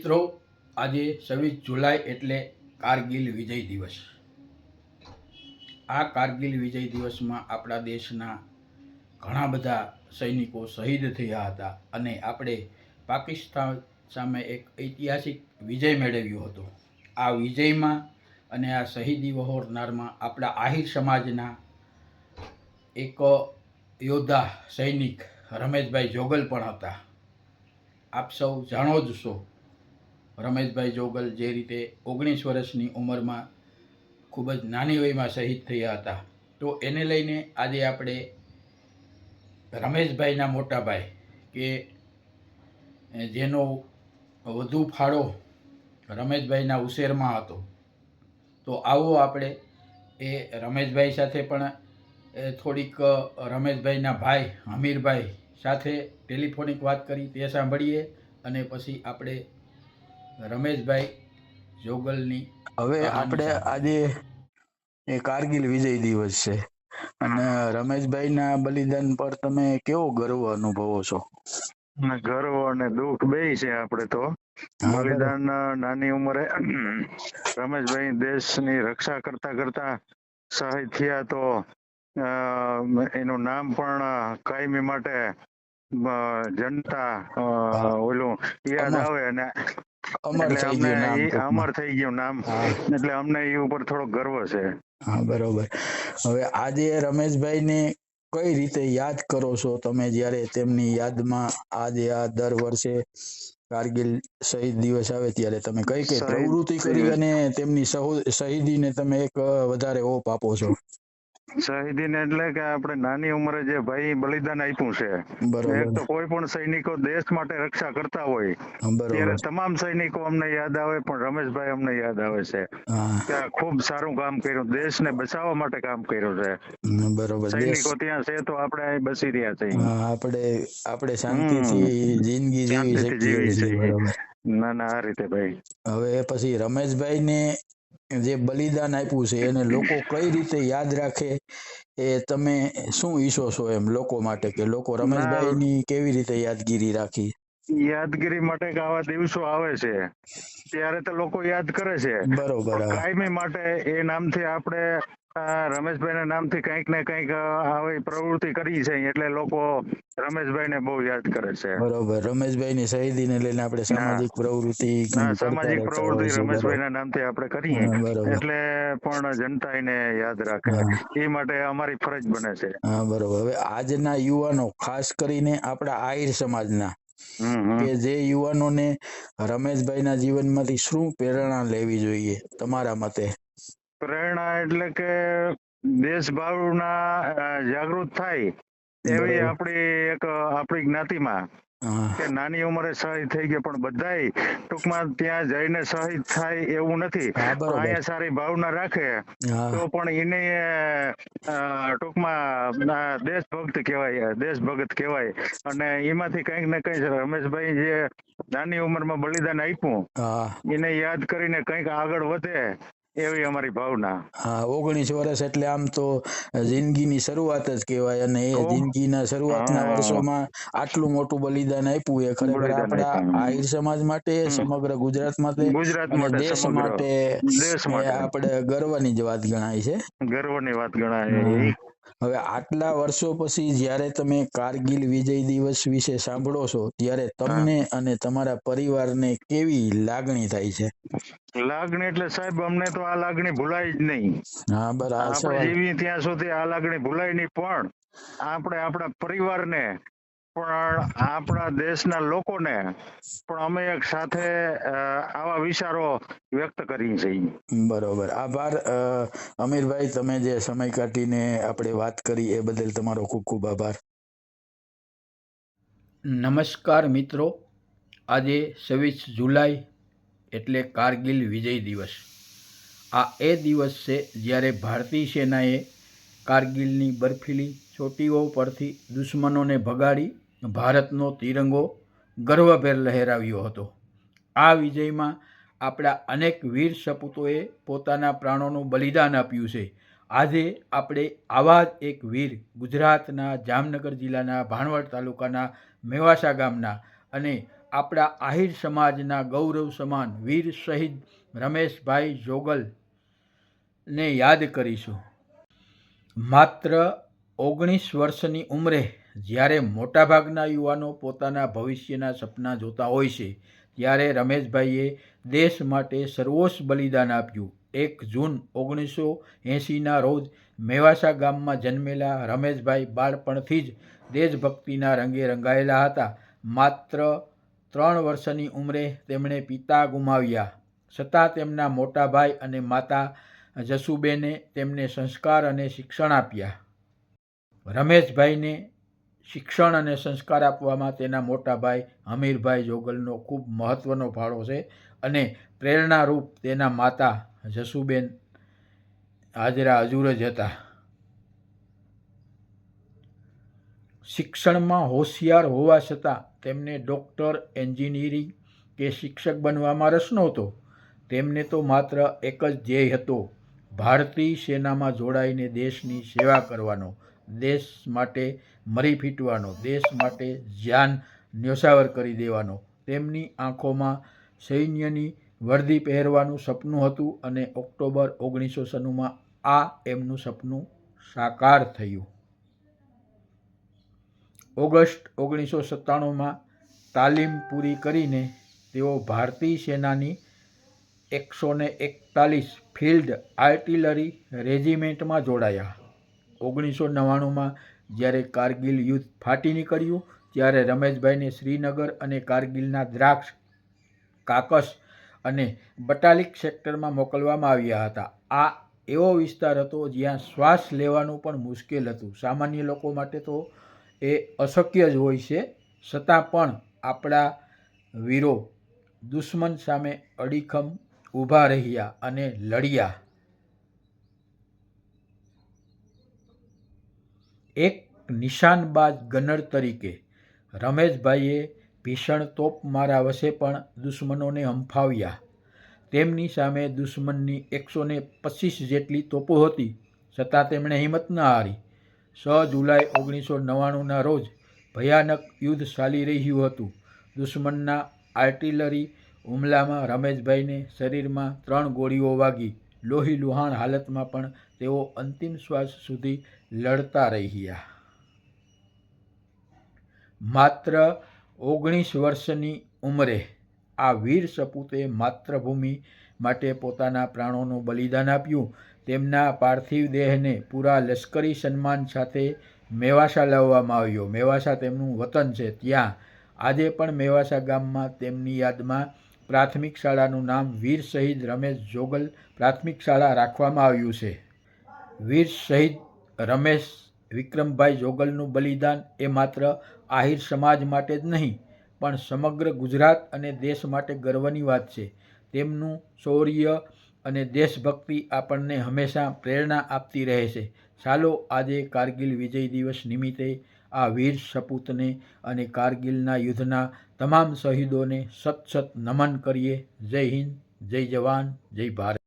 મિત્રો, આજે છવ્વીસ જુલાઈ એટલે કારગિલ વિજય દિવસ. આ કારગિલ વિજય દિવસમાં આપણા દેશના ઘણા બધા સૈનિકો શહીદ થયા હતા અને આપણે પાકિસ્તાન સામે એક ઐતિહાસિક વિજય મેળવ્યો હતો. આ વિજયમાં અને આ શહીદી વહોરનારમાં આપણા આહિર સમાજના એક યોદ્ધા સૈનિક રમેશભાઈ જોગલ પણ હતા. આપ સૌ જાણો જ છો રમેશભાઈ જોગલ જે રીતે ઓગણીસ વર્ષની ઉંમરમાં ખૂબ જ નાની વયમાં શહીદ થયા હતા. તો એને લઈને આજે આપણે રમેશભાઈના મોટા ભાઈ કે જેનો વધુ ફાળો રમેશભાઈના ઉછેરમાં હતો. તો આવો આપણે એ રમેશભાઈ સાથે પણ થોડીક રમેશભાઈના ભાઈ હમીરભાઈ સાથે ટેલિફોનિક વાત કરી, તે સાંભળીએ અને પછી આપણે રમેશભાઈ જોગલની હવે આપણે આજે એ કારગિલ વિજય દિવસ છે. અને રમેશભાઈના બલિદાન પર તમે કેવો ગર્વ અનુભવો છો? ગર્વ અને દુઃખ બે છે આપણે તો. બલિદાન નાની ઉંમરે રમેશભાઈ દેશની રક્ષા કરતા કરતા શહીદ થયા તો એનું નામ પણ કાયમી માટે જનતા ઓલું યાદ આવે અને અમર થઈ ગયું નામ અમર થઈ ગયું નામ. એટલે અમને એ ઉપર થોડો ગર્વ છે. હા બરોબર. હવે આજે રમેશભાઈને કઈ રીતે યાદ કરો છો તમે જ્યારે તેમની યાદમાં આજે આ દર વર્ષે કારગિલ શહીદ દિવસ આવે ત્યારે તમે કઈ કઈ પ્રવૃત્તિ કરી અને તેમની શહીદીને તમે એક વધારે ઓપ આપો છો? શહીદીને એટલે કે આપણે નાની ઉંમરે જે ભાઈ બલિદાન આપ્યું છે એક તો કોઈ પણ સૈનિકો દેશ માટે રક્ષા કરતા હોય ત્યારે તમામ સૈનિકો અમને યાદ આવે પણ રમેશભાઈ અમને યાદ આવે છે. કે ખૂબ સારું કામ કર્યું દેશને બચાવવા માટે કામ કર્યું છે. બરોબર. સૈનિકો ત્યાં છે તો આપણે અહીં બસી રહ્યા છે આપણે આપણે શાંતિથી જિંદગી જીવી શકીએ છીએ. ના ના આ રીતે ભાઈ. હવે પછી રમેશભાઈને જે બલિદાન આપ્યું છે એને લોકો કઈ રીતે યાદ રાખે એ તમે શું ઈચ્છો છો એમ લોકો માટે કે લોકો રમેશભાઈની કેવી રીતે યાદગીરી રાખી યાદગીરી માટે કે આવા દિવસો આવે છે ત્યારે તો લોકો યાદ કરે છે બરોબર. કાયમી માટે એ નામથી આપણે રમેશભાઈના નામથી કંઈક ને કંઈક આવી પ્રવૃત્તિ કરી છે એટલે લોકો રમેશભાઈને બહુ યાદ કરે છે. બરોબર. રમેશભાઈની શહીદીને લઈને આપણે સામાજિક પ્રવૃત્તિ સામાજિક પ્રવૃત્તિ. રમેશભાઈના નામથી આપણે કરીએ એટલે પણ જનતા એને યાદ રાખે. એ માટે અમારી ફરજ બને છે. હા બરોબર. હવે આજના યુવાનો ખાસ કરીને આપણા આહિર સમાજના. કે જે યુવાનોને રમેશભાઈના જીવનમાંથી શું પ્રેરણા લેવી જોઈએ તમારા મતે? પ્રેરણા એટલે કે દેશભાવના જાગૃત થાય એવી આપણી એક આપણી જ્ઞાતિમાં કે નાની ઉંમરે શહીદ થઈ ગયા પણ બધાય ટૂંકમાં ત્યાં જઈને શહીદ થાય એવું નથી. અહીંયા સારી ભાવના રાખે તો પણ એને ટૂંકમાં દેશભક્ત કહેવાય દેશભગત કહેવાય. અને એમાંથી કંઈક ને કંઈક રમેશભાઈ જે નાની ઉંમરમાં બલિદાન આપ્યું એને યાદ કરીને કંઈક આગળ વધે એવી અમારી ભાવના. હા ઓગણીસ વર્ષ એટલે આમ તો જિંદગીની શરૂઆત જ કહેવાય અને એ? જિંદગીના શરૂઆતના વર્ષોમાં આટલું મોટું બલિદાન આપ્યું એ ખરેખર આપણા આહિર સમાજ માટે સમગ્ર ગુજરાત માટે ગુજરાત માટે દેશ માટે આપણે ગર્વની જ વાત ગણાય છે. ગર્વની વાત ગણાય. હવે આટલા વર્ષો પછી જ્યારે તમે કારગિલ વિજય દિવસ વિશે સાંભળો છો ત્યારે તમને અને તમારા પરિવારને કેવી લાગણી થાય છે? લાગણી એટલે સાહેબ અમને તો આ લાગણી ભૂલાય જ નહીં. હા બરાબર આપણે જીવીએ ત્યાં સુધી આ લાગણી ભૂલાય નહીં પણ આપણે આપણા પરિવારને પણ આપણા દેશના લોકોને પણ અમે એક સાથે આવા વિચારો વ્યક્ત કરીએ છીએ. બરોબર. આભાર. અમીરભાઈ તમે જે સમય કાઢીને આપણે વાત કરી એ બદલ તમારો ખૂબ ખૂબ આભાર. નમસ્કાર મિત્રો. આજે છવ્વીસ જુલાઈ એટલે કારગિલ વિજય દિવસ. આ એ દિવસ છે જ્યારે ભારતીય સેનાએ કારગિલની બર્ફીલી ચોટીઓ પરથી દુશ્મનોને ભગાડી ભારતનો તિરંગો ગર્વભેર લહેરાવ્યો હતો. આ વિજયમાં આપણા અનેક વીર સપૂતોએ પોતાના પ્રાણોનું બલિદાન આપ્યું છે. આજે આપણે આવા જ એક વીર ગુજરાતના જામનગર જિલ્લાના ભાણવડ તાલુકાના મેવાસા ગામના અને આપણા આહિર સમાજના ગૌરવ સમાન વીર શહીદ રમેશભાઈ જોગલને યાદ કરીશું. માત્ર ઓગણીસ વર્ષની ઉંમરે જ્યારે મોટાભાગના યુવાનો પોતાના ભવિષ્યના સપના જોતા હોય છે, ત્યારે રમેશભાઈએ દેશ માટે સર્વોચ્ચ બલિદાન આપ્યું. એક જૂન ઓગણીસો એંશીના રોજ મેવાસા ગામમાં જન્મેલા રમેશભાઈ બાળપણથી જ દેશભક્તિના રંગે રંગાયેલા હતા. માત્ર ત્રણ વર્ષની ઉંમરે તેમણે પિતા ગુમાવ્યા. છતાં તેમના મોટા ભાઈ અને માતા જસુબેને તેમને સંસ્કાર અને શિક્ષણ આપ્યા. રમેશભાઈને શિક્ષણ અને સંસ્કાર આપવામાં તેના મોટા ભાઈ હમીરભાઈ જોગલનો ખૂબ મહત્ત્વનો ફાળો છે અને પ્રેરણારૂપ તેના માતા જસુબેન હાજરા હજુર જ હતા. શિક્ષણમાં હોશિયાર હોવા છતાં તેમને ડૉક્ટર, એન્જિનિયરિંગ કે શિક્ષક બનવામાં રસ નહોતો. તેમને તો માત્ર એક જ ધ્યેય હતો, ભારતીય સેનામાં જોડાઈને દેશની સેવા કરવાનો. દેશ માટે મરી ફીટવાનો, દેશ માટે જાન ન્યોછાવર કરી દેવાનો. તેમની આંખોમાં સૈન્યની વર્દી પહેરવાનું સપનું હતું અને ઓક્ટોબર ઓગણીસો સન્નુમાં આ એમનું સપનું સાકાર થયું. ઓગસ્ટ ઓગણીસો સત્તાણુંમાં તાલીમ પૂરી કરીને તેઓ ભારતીય સેનાની એકસો ને એકતાલીસ ફિલ્ડ આર્ટિલરી રેજિમેન્ટમાં જોડાયા. ઓગણીસો નવ્વાણુંમાં જ્યારે કારગિલ યુદ્ધ ફાટી નીકળ્યું, ત્યારે રમેશભાઈને શ્રીનગર અને કારગિલના દ્રાક્ષ, કાકસ અને બટાલિક સેક્ટરમાં મોકલવામાં આવ્યા હતા. આ એવો વિસ્તાર હતો જ્યાં શ્વાસ લેવાનું પણ મુશ્કેલ હતું. સામાન્ય લોકો માટે તો એ અશક્ય જ હોય છે. છતાં પણ આપણા વીરો દુશ્મન સામે અડીખમ ઊભા રહ્યા અને લડ્યા. એક નિશાનબાજ ગનર તરીકે. રમેશભાઈએ ભીષણ તોપમારા વશે પણ દુશ્મનોને હંફાવ્યા. તેમની સામે દુશ્મનની એકસો ને પચીસ જેટલી તોપો હતી. છતાં તેમણે હિંમત ન હારી. છ જુલાઈ ઓગણીસો નવ્વાણુંના રોજ ભયાનક યુદ્ધ ચાલી રહ્યું હતું. દુશ્મનના આર્ટિલરી હુમલામાં રમેશભાઈને શરીરમાં ત્રણ ગોળીઓ વાગી. લોહી લુહાણ હાલતમાં પણ તેઓ અંતિમ શ્વાસ સુધી લડતા રહ્યા. માત્ર ઓગણીસ વર્ષની ઉંમરે આ વીર સપૂતે માતૃભૂમિ માટે પોતાના પ્રાણોનું બલિદાન આપ્યું. તેમના પાર્થિવ દેહને પૂરા લશ્કરી સન્માન સાથે મેવાસા લાવવામાં આવ્યો. મેવાસા તેમનું વતન છે. ત્યાં આજે પણ મેવાસા ગામમાં તેમની યાદમાં પ્રાથમિક શાળાનું નામ વીર શહીદ રમેશ જોગલ પ્રાથમિક શાળા રાખવામાં આવ્યું છે. વીર શહીદ રમેશ વિક્રમભાઈ જોગલનું બલિદાન એ માત્ર આહિર સમાજ માટે જ નહીં, પણ સમગ્ર ગુજરાત અને દેશ માટે ગર્વની વાત છે. તેમનું શૌર્ય અને દેશભક્તિ આપણને હંમેશા પ્રેરણા આપતી રહે છે. ચાલો આજે કારગિલ વિજય દિવસ નિમિત્તે આ વીર સપૂતને અને કારગિલના યુદ્ધના તમામ શહીદોને સત સત નમન કરીએ. જય હિન્દ, જય જવાન, જય ભારત.